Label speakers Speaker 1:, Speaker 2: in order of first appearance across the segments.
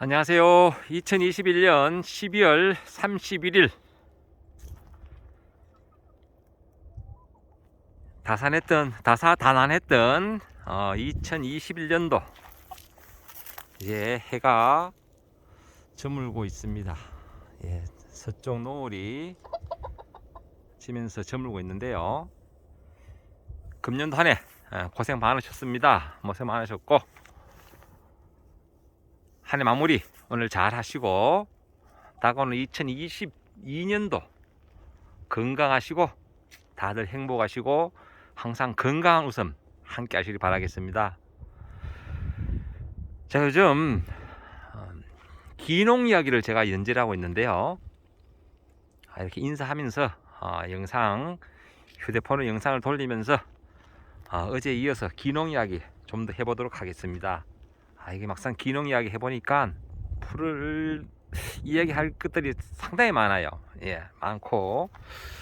Speaker 1: 안녕하세요. 2021년 12월 31일 다산했던 다사다난했던 어, 2021년도 이제 해가 저물고 있습니다. 예, 서쪽 노을이 지면서 저물고 있는데요. 금년도 한해 고생 많으셨습니다. 고생 많으셨고 한 해 마무리 오늘 잘 하시고 다가오는 2022년도 건강하시고 다들 행복하시고 항상 건강한 웃음 함께 하시길 바라겠습니다. 자 요즘 어, 기농 이야기를 제가 연재를 하고 있는데요. 아, 이렇게 인사하면서 어, 영상 휴대폰으로 영상을 돌리면서 어, 어제 이어서 기농 이야기 좀 더 해보도록 하겠습니다. 아, 이게 막상 기농 이야기 해보니까 풀을 이야기할 것들이 상당히 많아요. 예, 많고.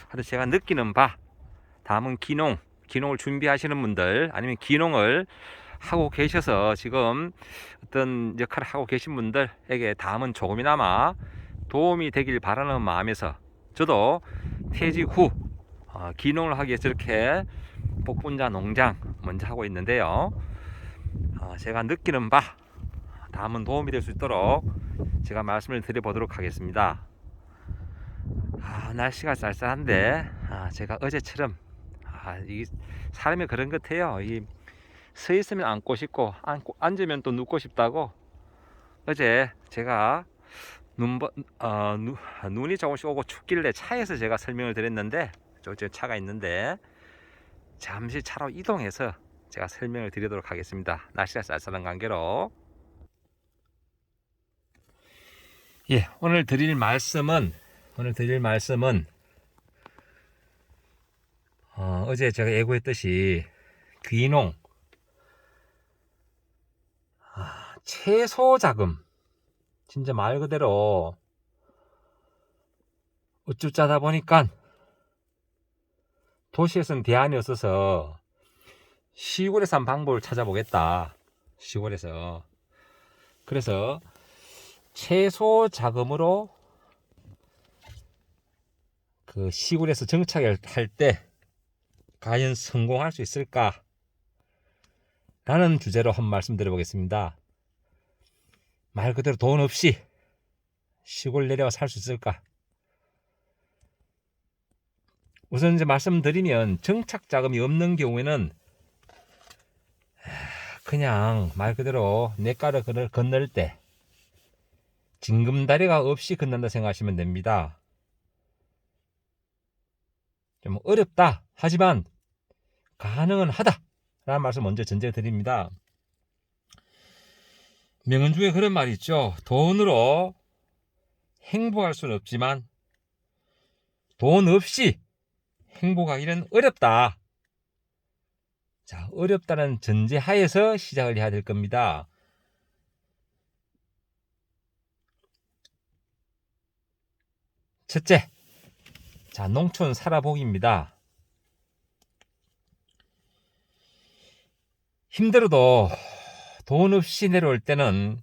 Speaker 1: 하여튼 제가 느끼는 바, 다음은 기농, 기농을 준비하시는 분들, 아니면 기농을 하고 계셔서 지금 어떤 역할을 하고 계신 분들에게 다음은 조금이나마 도움이 되길 바라는 마음에서 저도 퇴직 후 어, 기농을 하기 위해서 이렇게 복분자 농장 먼저 하고 있는데요. 어, 제가 느끼는 바 다음은 도움이 될 수 있도록 제가 말씀을 드려보도록 하겠습니다. 아, 날씨가 쌀쌀한데 아, 제가 어제처럼 아, 이 사람이 그런 것 같아요. 이 서 있으면 앉고 싶고 앉고, 앉으면 또 눕고 싶다고 어제 제가 눈, 어, 누, 눈이 조금씩 오고 춥길래 차에서 제가 설명을 드렸는데 저쪽 차가 있는데 잠시 차로 이동해서 제가 설명을 드리도록 하겠습니다. 날씨가 쌀쌀한 관계로. 예, 오늘 드릴 말씀은 오늘 드릴 말씀은 어, 제 제가 예고했듯이 귀농 아, 채소 자금 진짜 말 그대로 어쩌자다 보니까 도시에서는 대안이 없어서 시골에서 한 방법을 찾아보겠다. 시골에서. 그래서 채소 자금으로 그 시골에서 정착을 할 때 과연 성공할 수 있을까? 라는 주제로 한 말씀 드려보겠습니다. 말 그대로 돈 없이 시골 내려와 살 수 있을까? 우선 이제 말씀드리면 정착 자금이 없는 경우에는 그냥 말 그대로 냇가를 건널 때 징금다리가 없이 건넌다 생각하시면 됩니다. 좀 어렵다 하지만 가능은 하다 라는 말씀 먼저 전제 드립니다. 명언 중에 그런 말이 있죠. 돈으로 행복할 수는 없지만 돈 없이 행복하기는 어렵다. 자, 어렵다는 전제 하에서 시작을 해야 될 겁니다. 첫째, 자, 농촌 살아보기입니다. 힘들어도 돈 없이 내려올 때는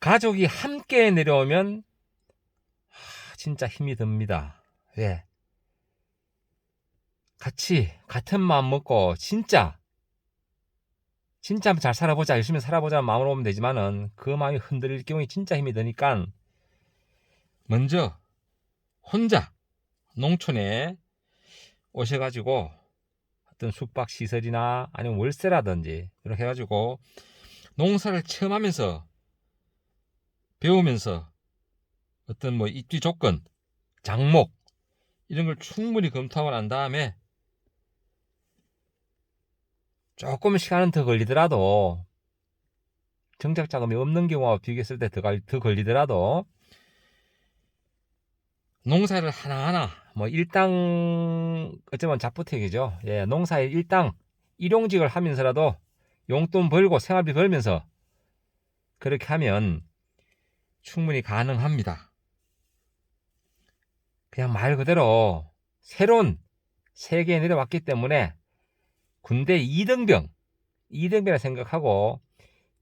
Speaker 1: 가족이 함께 내려오면 진짜 힘이 듭니다. 왜? 같이 같은 마음 먹고 진짜 진짜 잘 살아보자. 열심히 살아보자 마음으로 오면 되지만은 그 마음이 흔들릴 경우에 진짜 힘이 드니까 먼저 혼자 농촌에 오셔가지고 어떤 숙박 시설이나 아니면 월세라든지 이렇게 해가지고 농사를 체험하면서 배우면서 어떤 뭐 입지 조건, 장목 이런 걸 충분히 검토하고 난 다음에 조금 시간은 더 걸리더라도 정작 자금이 없는 경우와 비교했을 때 더 걸리더라도 농사를 하나하나 뭐 일당 어쩌면 자부택이죠. 예, 농사에 일당 일용직을 하면서라도 용돈 벌고 생활비 벌면서 그렇게 하면 충분히 가능합니다. 그냥 말 그대로 새로운 세계에 내려왔기 때문에 군대 2등병, 2등병이라 생각하고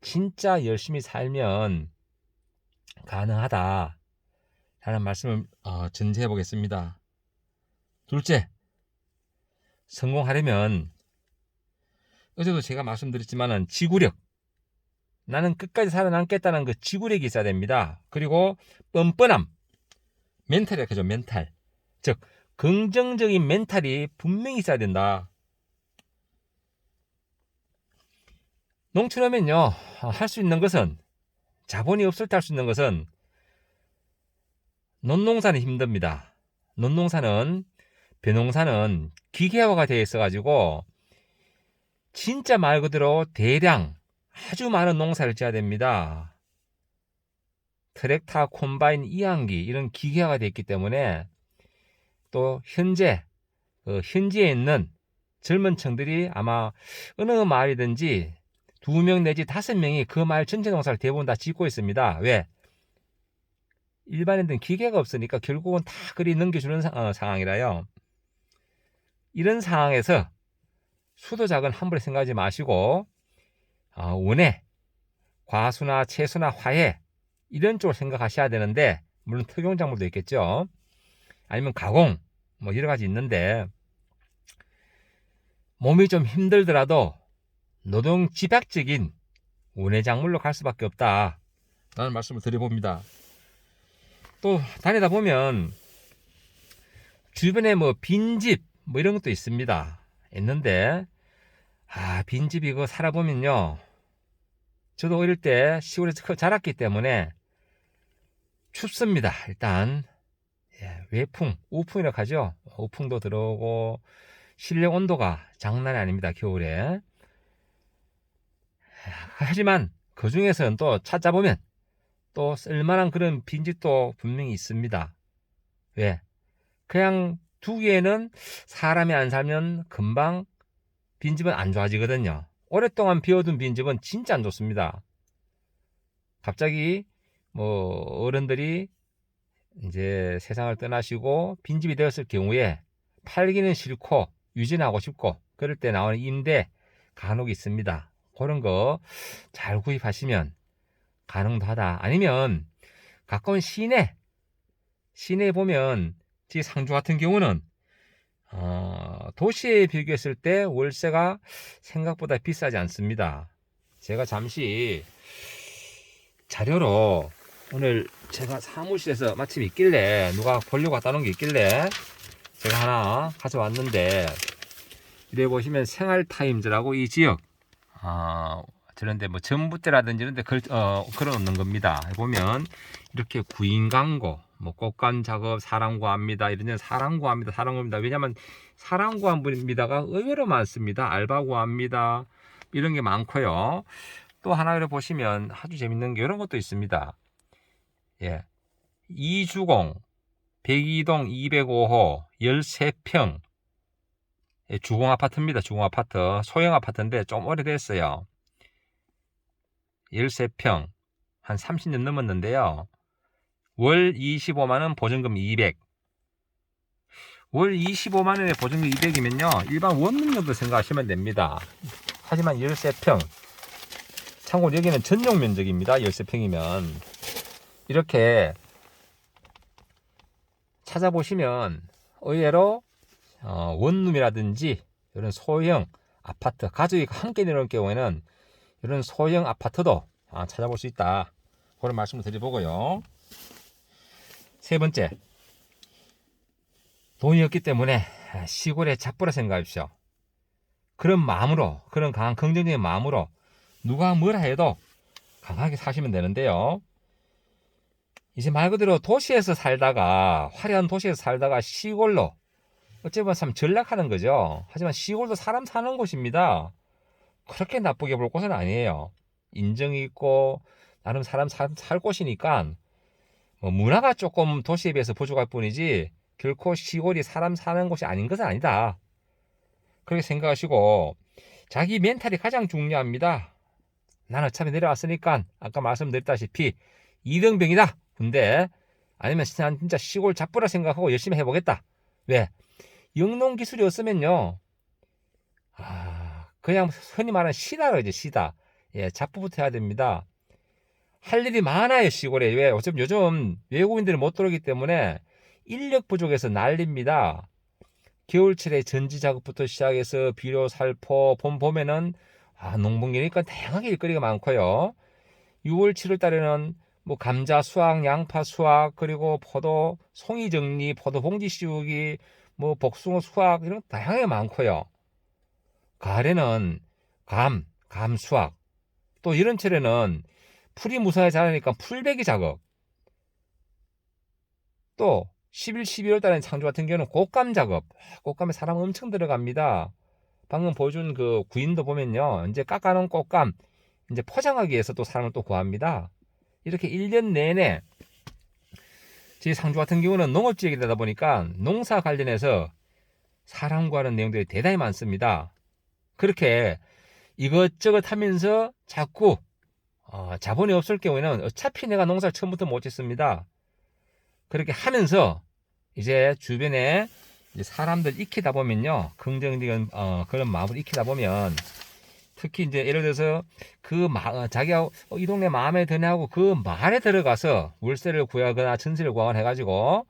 Speaker 1: 진짜 열심히 살면 가능하다. 라는 말씀을 어, 전제해 보겠습니다. 둘째, 성공하려면 어제도 제가 말씀드렸지만은 지구력 나는 끝까지 살아남겠다는 그 지구력이 있어야 됩니다. 그리고 뻔뻔함 멘탈이라 그죠 멘탈 즉 긍정적인 멘탈이 분명히 있어야 된다. 농촌하면요 할 수 있는 것은 자본이 없을 때 할 수 있는 것은 논농사는 힘듭니다. 논농사는 벼농사는 기계화가 되어 있어 가지고 진짜 말 그대로 대량 아주 많은 농사를 지어야 됩니다. 트랙터, 콤바인, 이항기 이런 기계화가 되어 있기 때문에 또 현재 그 현지에 있는 젊은 층들이 아마 어느 마을이든지 두 명 내지 다섯 명이 그 마을 전체 농사를 대부분 다 짓고 있습니다. 왜? 일반인들은 기계가 없으니까 결국은 다 그리 넘겨주는 사, 어, 상황이라요. 이런 상황에서 수도 작은 함부로 생각하지 마시고 어, 원해, 과수나 채수나 화해 이런 쪽을 생각하셔야 되는데 물론 특용 작물도 있겠죠. 아니면 가공 뭐 여러 가지 있는데 몸이 좀 힘들더라도 노동 집약적인 원예 작물로 갈 수밖에 없다. 라는 말씀을 드려봅니다. 또 다니다 보면 주변에 뭐 빈집 뭐 이런 것도 있습니다. 있는데 아 빈집 이거 살아보면요. 저도 어릴 때 시골에서 커 자랐기 때문에 춥습니다. 일단 예, 외풍, 우풍이라고 하죠. 우풍도 들어오고 실내 온도가 장난이 아닙니다. 겨울에. 하지만 그 중에서는 또 찾아보면 또 쓸만한 그런 빈집도 분명히 있습니다. 왜? 그냥 두개에는 사람이 안 살면 금방 빈집은 안 좋아지거든요. 오랫동안 비워둔 빈집은 진짜 안 좋습니다. 갑자기 뭐 어른들이 이제 세상을 떠나시고 빈집이 되었을 경우에 팔기는 싫고 유진하고 싶고 그럴 때 나오는 임대 간혹 있습니다. 그런 거 잘 구입하시면 가능도 하다. 아니면 가까운 시내 시내에 보면 지 상주 같은 경우는 어, 도시에 비교했을 때 월세가 생각보다 비싸지 않습니다. 제가 잠시 자료로 오늘 제가 사무실에서 마침 있길래 누가 보려고 갖다 놓은 게 있길래 제가 하나 가져왔는데 이래 보시면 생활타임즈라고 이 지역 어, 저런데 뭐 전봇대라든지 이런데 걸, 어, 걸어 놓는 겁니다. 보면 이렇게 구인 광고, 뭐 꽃감 작업 사람 구합니다. 이런 데는 사람 구합니다. 사람 구합니다. 왜냐하면 사람 구합니다가 의외로 많습니다. 알바 구합니다. 이런 게 많고요. 또 하나 를 보시면 아주 재밌는 게 이런 것도 있습니다. 예. 이주공 102동 205호 13평 예, 주공 아파트입니다. 주공 아파트 소형 아파트인데 좀 오래됐어요. 13평 한 30년 넘었는데요. 월 25만원 보증금 200. 월 25만원에 보증금 200이면요. 일반 원룸 정도 생각하시면 됩니다. 하지만 13평. 참고로 여기는 전용 면적입니다. 13평이면. 이렇게 찾아보시면 의외로 어, 원룸이라든지 이런 소형 아파트 가족이 함께 내놓을 경우에는 이런 소형 아파트도 아, 찾아볼 수 있다. 그런 말씀을 드려보고요. 세 번째, 돈이 없기 때문에 시골에 잡부라 생각하십시오. 그런 마음으로, 그런 강한 긍정적인 마음으로 누가 뭐라 해도 강하게 사시면 되는데요. 이제 말 그대로 도시에서 살다가, 화려한 도시에서 살다가 시골로, 어찌 보면 참 전락하는 거죠. 하지만 시골도 사람 사는 곳입니다. 그렇게 나쁘게 볼 곳은 아니에요. 인정이 있고 나름 사람 살, 살 곳이니까 뭐 문화가 조금 도시에 비해서 부족할 뿐이지 결코 시골이 사람 사는 곳이 아닌 것은 아니다. 그렇게 생각하시고 자기 멘탈이 가장 중요합니다. 나는 어차피 내려왔으니까 아까 말씀드렸다시피 이등병이다. 근데 아니면 난 진짜 시골 잡부라 생각하고 열심히 해보겠다. 왜? 영농 기술이 없으면요. 아, 그냥 흔히 말하는 시다로 이제 시다. 예, 잡부부터 해야 됩니다. 할 일이 많아요, 시골에. 왜? 어차피 요즘 외국인들이 못 들어오기 때문에 인력 부족해서 난립니다. 겨울철에 전지 작업부터 시작해서 비료 살포, 봄 봄에는 아, 농번기니까 다양하게 일거리가 많고요. 6월, 7월 달에는 뭐 감자 수확, 양파 수확, 그리고 포도 송이 정리, 포도 봉지 씌우기, 뭐 복숭아 수확 이런 거 다양하게 많고요. 가을에는 감, 감 수확. 또 여름철에는 풀이 무사히 자라니까 풀베기 작업. 또 11, 12월 달에 창조 같은 경우는 꽃감 작업. 아, 꽃감에 사람 엄청 들어갑니다. 방금 보여준 그 구인도 보면요. 이제 깎아놓은 꽃감 이제 포장하기 위해서 또 사람을 또 구합니다. 이렇게 1년 내내 제 상주 같은 경우는 농업지역이 되다 보니까 농사 관련해서 사람 구하는 내용들이 대단히 많습니다. 그렇게 이것저것 하면서 자꾸 어, 자본이 없을 경우에는 어차피 내가 농사를 처음부터 못 짓습니다. 그렇게 하면서 이제 주변에 이제 사람들 익히다 보면요. 긍정적인 어, 그런 마음을 익히다 보면 특히 이제 예를 들어서 그 마, 어, 자기가 어, 이 동네 마음에 드네 하고 그 말에 들어가서 월세를 구하거나 전세를 구하거나 해가지고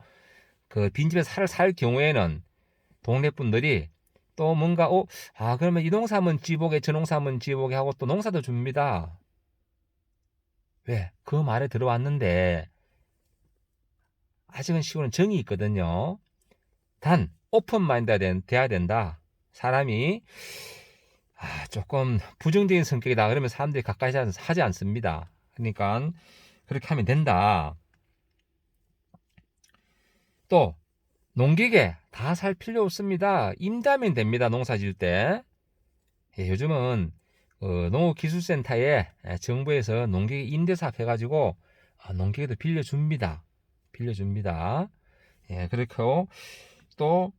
Speaker 1: 그 빈집에 살, 살 경우에는 동네 분들이 또 뭔가 어, 아 그러면 이 농사 한번 지보게 저 농사 한번 지보게 하고 또 농사도 줍니다. 왜? 그 말에 들어왔는데 아직은 시골은 정이 있거든요. 단 오픈 마인드가 된- 돼야 된다. 사람이 아, 조금 부정적인 성격이다. 그러면 사람들이 가까이 하지- 않습니다. 그러니까 그렇게 하면 된다. 또 농기계 다 살 필요 없습니다. 임대하면 됩니다. 농사 지을 때. 예, 요즘은 어, 농업기술센터에 예, 정부에서 농기계 임대사업 해가지고 아, 농기계도 빌려줍니다. 빌려줍니다. 예, 그렇고 또,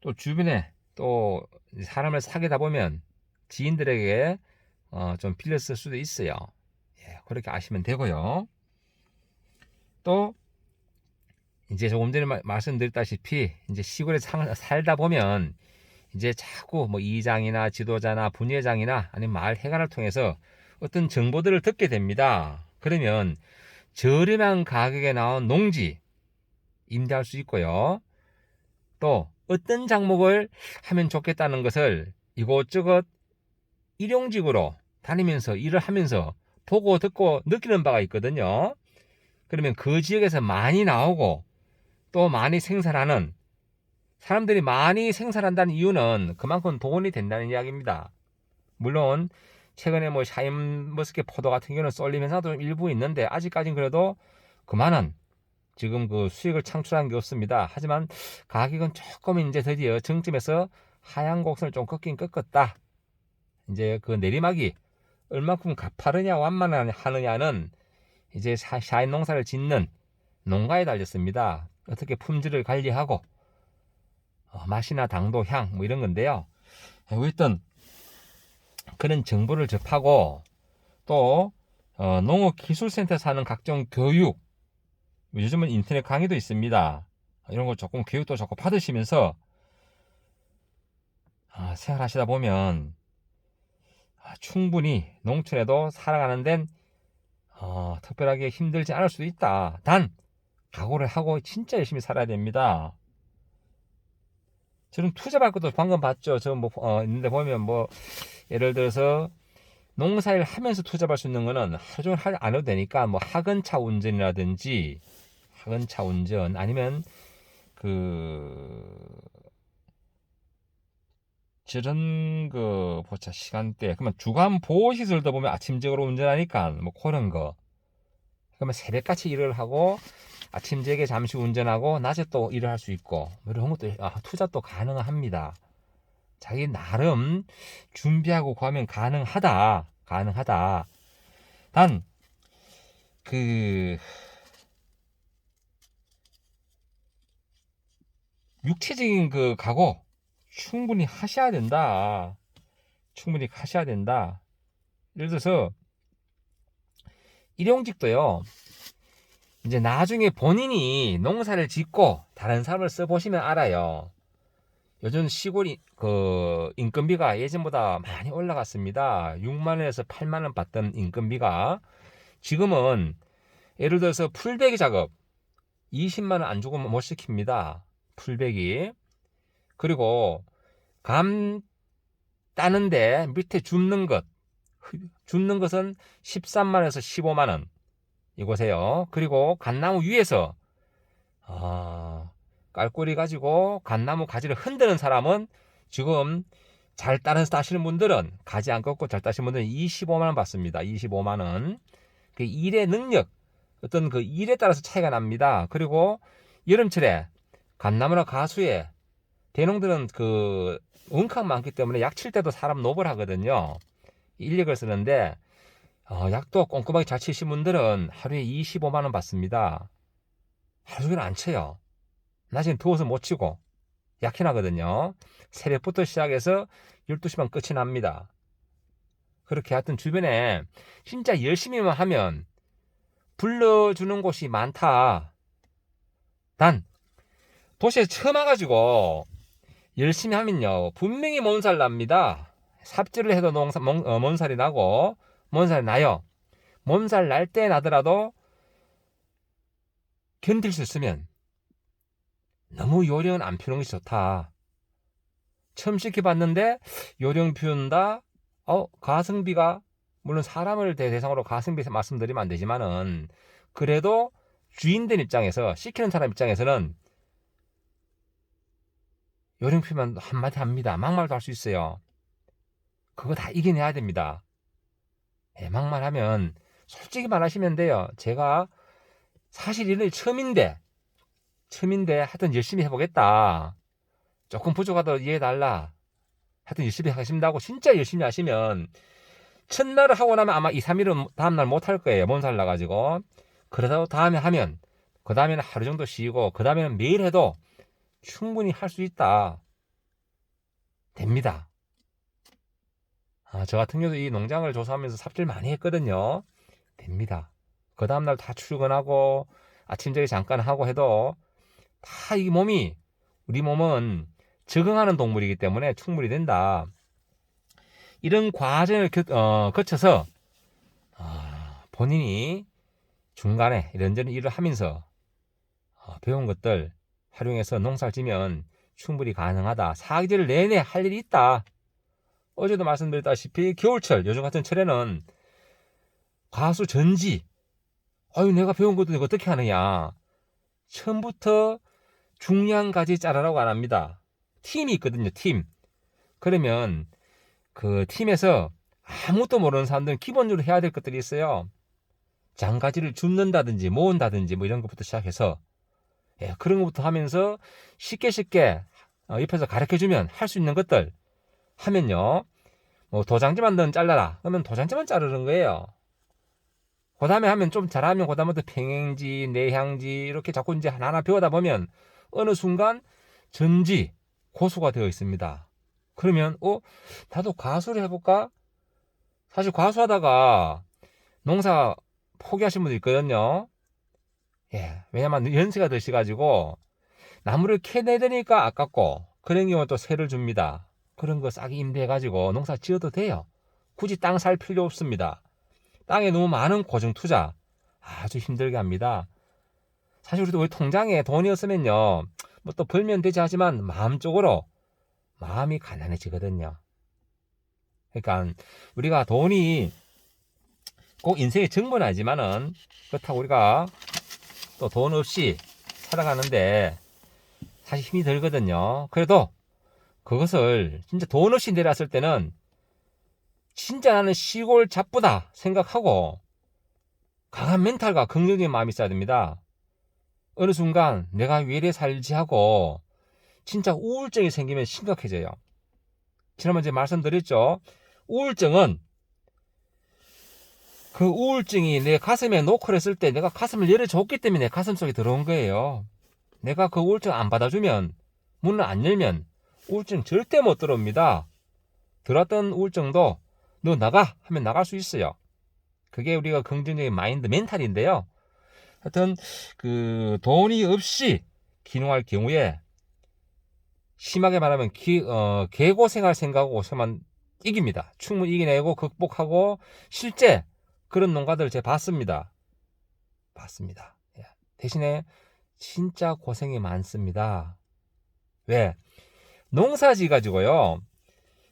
Speaker 1: 또 주변에 또 사람을 사귀다 보면 지인들에게 어, 좀쓸 수도 있어요. 예, 그렇게 아시면 되고요. 또 이제 조금 전에 마- 말씀드렸다시피 이제 시골에 상- 살다 보면 이제 자꾸 뭐 이장이나 지도자나 분회장이나 아니면 마을 회관을 통해서 어떤 정보들을 듣게 됩니다. 그러면 저렴한 가격에 나온 농지 임대할 수 있고요. 또 어떤 작목을 하면 좋겠다는 것을 이곳저곳 일용직으로 다니면서 일을 하면서 보고 듣고 느끼는 바가 있거든요. 그러면 그 지역에서 많이 나오고 또 많이 생산하는 사람들이 많이 생산한다는 이유는 그만큼 돈이 된다는 이야기입니다. 물론 최근에 뭐 샤인머스켓 포도 같은 경우는 쏠림 현상도 좀 일부 있는데 아직까지는 그래도 그만한 지금 그 수익을 창출한 게 없습니다. 하지만 가격은 조금 이제 드디어 정점에서 하향 곡선을 좀 꺾긴 꺾었다. 이제 그 내리막이 얼마큼 가파르냐 완만하느냐는 이제 샤- 샤인 농사를 짓는 농가에 달렸습니다. 어떻게 품질을 관리하고 어, 맛이나 당도, 향 뭐 이런 건데요. 어쨌든 그런 정보를 접하고 또 어, 농업기술센터에서 하는 각종 교육 요즘은 인터넷 강의도 있습니다. 이런 거 조금 교육도 조금 받으시면서 아, 생활하시다 보면 아, 충분히 농촌에도 살아가는 데는 어, 특별하게 힘들지 않을 수도 있다. 단 각오를 하고 진짜 열심히 살아야 됩니다. 저는 투자받을 것도 방금 봤죠. 저 뭐, 어, 있는데 보면 뭐, 예를 들어서, 농사일 하면서 투자받을 수 있는 거는 하루 종일 할- 안 해도 되니까, 뭐, 학원차 운전이라든지, 학원차 운전, 아니면, 그, 저런 그, 보자, 시간대. 그러면 주간 보호시설도 보면 아침적으로 운전하니까, 뭐, 그런 거. 그러면 새벽같이 일을 하고, 아침 제게 잠시 운전하고 낮에 또 일을 할 수 있고 뭐 이런 것도 아, 투자도 가능합니다. 자기 나름 준비하고 구하면 가능하다. 가능하다. 단 그 육체적인 그 각오 충분히 하셔야 된다. 충분히 하셔야 된다. 예를 들어서 일용직도요. 이제 나중에 본인이 농사를 짓고 다른 사람을 써보시면 알아요. 요즘 시골 이- 그 인건비가 예전보다 많이 올라갔습니다. 6만 원에서 8만 원 받던 인건비가 지금은 예를 들어서 풀베기 작업 20만 원 안 주고 못 시킵니다. 풀베기. 그리고 감 따는데 밑에 줍는 것 줍는 것은 13만 원에서 15만 원 이곳에요. 그리고 갓나무 위에서 아, 깔꼬리 가지고 갓나무 가지를 흔드는 사람은 지금 잘 따는 따시는 분들은 가지 안 꺾고 잘 따시는 분들은 25만 원 받습니다. 25만 원. 그 일의 능력 어떤 그 일에 따라서 차이가 납니다. 그리고 여름철에 갓나무나 가수에 대농들은 그 원캉 많기 때문에 약 칠 때도 사람 노벌 하거든요. 인력을 쓰는데 어, 약도 꼼꼼하게 잘 치신 분들은 하루에 25만 원 받습니다. 하루 종일 안 쳐요. 낮에는 더워서 못 치고 약해 나거든요. 새벽부터 시작해서 12시만 끝이 납니다. 그렇게 하여튼 주변에 진짜 열심히만 하면 불러주는 곳이 많다. 단 도시에 처음 와가지고 열심히 하면요 분명히 몸살 납니다. 삽질을 해도 농사, 몸, 어, 몸살이 나고 몸살 나요. 몸살 날 때 나더라도 견딜 수 있으면 너무 요령 안 피우는 것이 좋다. 처음 시켜봤는데 요령 피운다. 어 가성비가 물론 사람을 대- 대상으로 가성비 말씀드리면 안 되지만은 그래도 주인된 입장에서 시키는 사람 입장에서는 요령 피우면 한마디 합니다. 막말도 할 수 있어요. 그거 다 이겨내야 됩니다. 예, 막말하면 솔직히 말하시면 돼요. 제가 사실 일을 처음인데 처음인데 하여튼 열심히 해보겠다. 조금 부족하다 이해해달라. 하여튼 열심히 하신다고 진짜 열심히 하시면 첫날을 하고 나면 아마 2, 3일은 다음날 못 할 거예요. 몸살 나가지고. 그러다가 다음에 하면 그 다음에는 하루 정도 쉬고 그 다음에는 매일 해도 충분히 할 수 있다. 됩니다. 아, 저 같은 경우도 이 농장을 조사하면서 삽질 많이 했거든요. 됩니다. 그 다음날 다 출근하고 아침 저녁 잠깐 하고 해도 다 이 몸이 우리 몸은 적응하는 동물이기 때문에 충분히 된다. 이런 과정을 겨, 어, 거쳐서 아, 본인이 중간에 이런저런 일을 하면서 어, 배운 것들 활용해서 농사를 지면 충분히 가능하다. 사계절 내내 할 일이 있다. 어제도 말씀드렸다시피 겨울철 요즘 같은 철에는 과수 전지. 아유 내가 배운 것도 어떻게 하느냐. 처음부터 중요한 가지 짜라라고 안 합니다. 팀이 있거든요 팀. 그러면 그 팀에서 아무것도 모르는 사람들은 기본적으로 해야 될 것들이 있어요. 장가지를 줍는다든지 모은다든지 뭐 이런 것부터 시작해서 예, 그런 것부터 하면서 쉽게 쉽게 어, 옆에서 가르쳐 주면 할 수 있는 것들 하면요 뭐 도장지만 넌 잘라라 그러면 도장지만 자르는 거예요 그 다음에 하면 좀 잘하면 그 다음부터 평행지, 내향지 이렇게 자꾸 이제 하나하나 배우다 보면 어느 순간 전지, 고수가 되어 있습니다. 그러면 어 나도 과수를 해볼까? 사실 과수하다가 농사 포기하신 분도 있거든요. 예, 왜냐면 연세가 드셔가지고 나무를 캐내려니까 아깝고 그런 경우 또 세를 줍니다. 그런 거 싸게 임대해가지고 농사 지어도 돼요. 굳이 땅 살 필요 없습니다. 땅에 너무 많은 고정 투자 아주 힘들게 합니다. 사실 우리도 우리 통장에 돈이 없으면요, 뭐 또 벌면 되지 하지만 마음적으로 마음이 가난해지거든요. 그러니까 우리가 돈이 꼭 인생의 전부는 아니지만은 그렇다고 우리가 또 돈 없이 살아가는데 사실 힘이 들거든요. 그래도 그것을 진짜 돈 없이 내려왔을 때는 진짜 나는 시골 잡부다 생각하고 강한 멘탈과 긍정적인 마음이 있어야 됩니다. 어느 순간 내가 왜 이래 살지 하고 진짜 우울증이 생기면 심각해져요. 지난번에 말씀드렸죠. 우울증은 그 우울증이 내 가슴에 노크를 했을 때 내가 가슴을 열어줬기 때문에 내 가슴 속에 들어온 거예요. 내가 그 우울증 안 받아주면 문을 안 열면 우울증 절대 못 들어옵니다. 들어왔던 우울증도 너 나가 하면 나갈 수 있어요. 그게 우리가 긍정적인 마인드 멘탈인데요. 하여튼 그 돈이 없이 기능할 경우에 심하게 말하면 기, 어, 개고생할 생각하고 오서만 이깁니다. 충분히 이겨내고 극복하고 실제 그런 농가들 제가 봤습니다. 봤습니다. 예. 대신에 진짜 고생이 많습니다. 왜? 농사지 가지고요.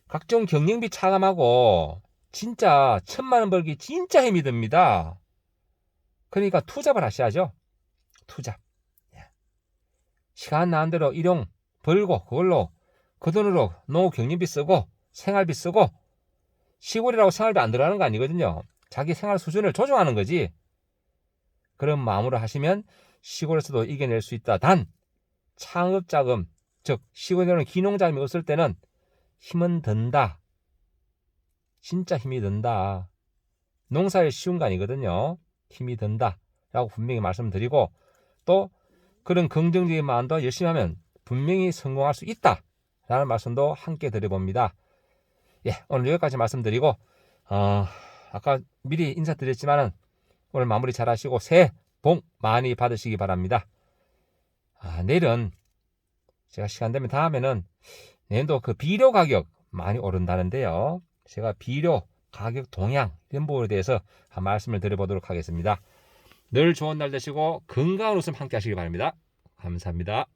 Speaker 1: 각종 경영비 차감하고 진짜 천만 원 벌기 진짜 힘이 듭니다. 그러니까 투잡을 하셔야죠. 투잡. 예. 시간 나는 대로 일용 벌고 그걸로 그 돈으로 농업 경영비 쓰고 생활비 쓰고 시골이라고 생활비 안 들어가는 거 아니거든요. 자기 생활 수준을 조정하는 거지. 그런 마음으로 하시면 시골에서도 이겨낼 수 있다. 단 창업 자금, 즉 시골에는 기농 자금이 없을 때는 힘은 든다. 진짜 힘이 든다. 농사일 쉬운 거 아니거든요. 힘이 든다. 라고 분명히 말씀드리고 또 그런 긍정적인 마음도 열심히 하면 분명히 성공할 수 있다. 라는 말씀도 함께 드려봅니다. 예, 오늘 여기까지 말씀드리고 어, 아까 미리 인사드렸지만은 오늘 마무리 잘 하시고 새해 복 많이 받으시기 바랍니다. 아, 내일은 제가 시간 되면 다음에는 내년도 그 비료 가격 많이 오른다는데요. 제가 비료 가격 동향 이런 부분에 대해서 한 말씀을 드려보도록 하겠습니다. 늘 좋은 날 되시고 건강한 웃음 함께 하시기 바랍니다. 감사합니다.